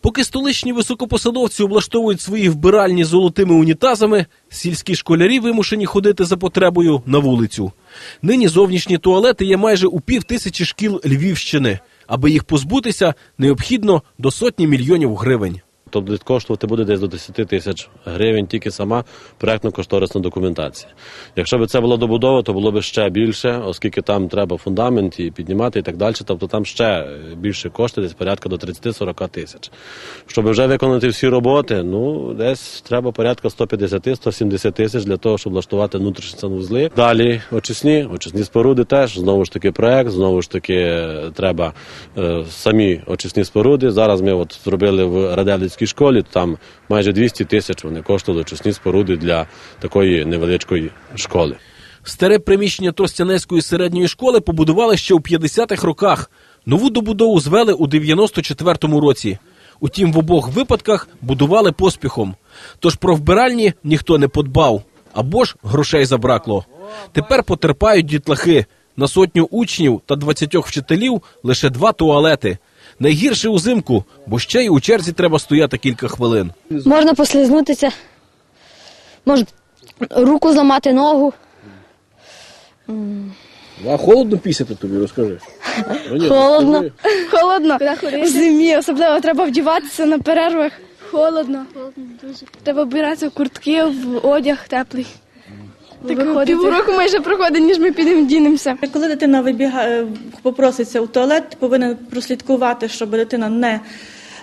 Поки столичні високопосадовці облаштовують свої вбиральні золотими унітазами, сільські школярі вимушені ходити за потребою на вулицю. Нині зовнішні туалети є майже у пів тисячі шкіл Львівщини. Аби їх позбутися, необхідно до сотні мільйонів гривень. Тобто коштувати буде десь до 10 тисяч гривень тільки сама проектно-кошторисна документація. Якщо б це була добудова, то було б ще більше, оскільки там треба фундамент і піднімати і так далі. Тобто там ще е, більше коштів, десь порядка до 30-40 тисяч. Щоб вже виконати всі роботи, ну десь треба порядка 150-170 тисяч для того, щоб влаштувати внутрішні санвузли. Далі очисні, очисні споруди теж знову ж таки проект, знову ж таки е, треба е, самі очисні споруди. Зараз ми от зробили в Раделицькій школі, там майже 200 тисяч вони коштували очисні споруди для такої невеличкої школи. Старе приміщення Тростянецької середньої школи побудували ще у 50-х роках. Нову добудову звели у 94-му році. Утім, в обох випадках будували поспіхом. Тож про вбиральні ніхто не подбав, або ж грошей забракло. Тепер потерпають дітлахи. На сотню учнів та 20 вчителів лише два туалети. Найгірше узимку, бо ще й у черзі треба стояти кілька хвилин. Можна послизнутися, можна руку зламати ногу. А холодно пісяти тобі, розкажи. Холодно. Холодно. В зимі особливо треба вдіватися на перервах. Холодно. Треба вбиратися в куртки, в одяг теплий. Так півроку майже проходить, ніж ми підемо дінемося. Коли дитина вибігає, попроситься у туалет, повинен прослідкувати, щоб дитина не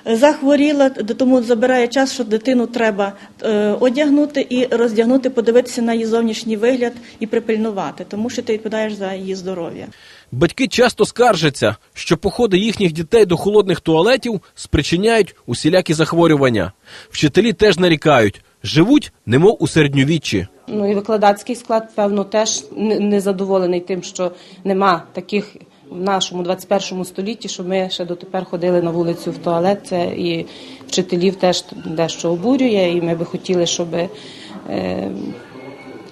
захворіла, тому забирає час, що дитину треба е, одягнути і роздягнути, подивитися на її зовнішній вигляд і припильнувати, тому що ти відповідаєш за її здоров'я. Батьки часто скаржаться, що походи їхніх дітей до холодних туалетів спричиняють усілякі захворювання. Вчителі теж нарікають, живуть немов у середньовіччі. Ну і викладацький склад, певно, теж не- незадоволений тим, що нема таких в нашому 21 столітті, що ми ще дотепер ходили на вулицю в туалет. Це і вчителів теж дещо обурює, і ми би хотіли, щоб е,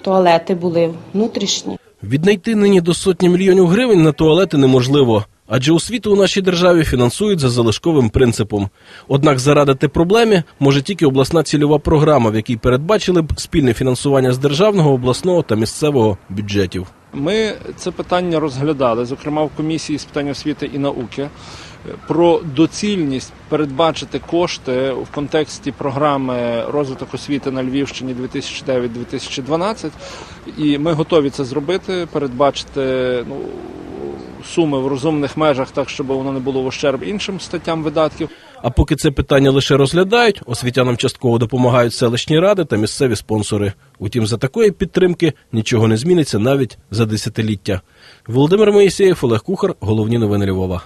туалети були внутрішні. Віднайти нині до сотні мільйонів гривень на туалети неможливо, адже освіту у нашій державі фінансують за залишковим принципом. Однак зарадити проблемі може тільки обласна цільова програма, в якій передбачили б спільне фінансування з державного, обласного та місцевого бюджетів. Ми це питання розглядали, зокрема в комісії з питань освіти і науки, про доцільність передбачити кошти в контексті програми розвиток освіти на Львівщині 2009-2012. І ми готові це зробити, передбачити ну, суми в розумних межах, так щоб воно не було в ущерб іншим статтям видатків. А поки це питання лише розглядають, освітянам частково допомагають селищні ради та місцеві спонсори. Утім, за такої підтримки нічого не зміниться навіть за десятиліття. Володимир Моїсеєв, Олег Кухар, головні новини Львова.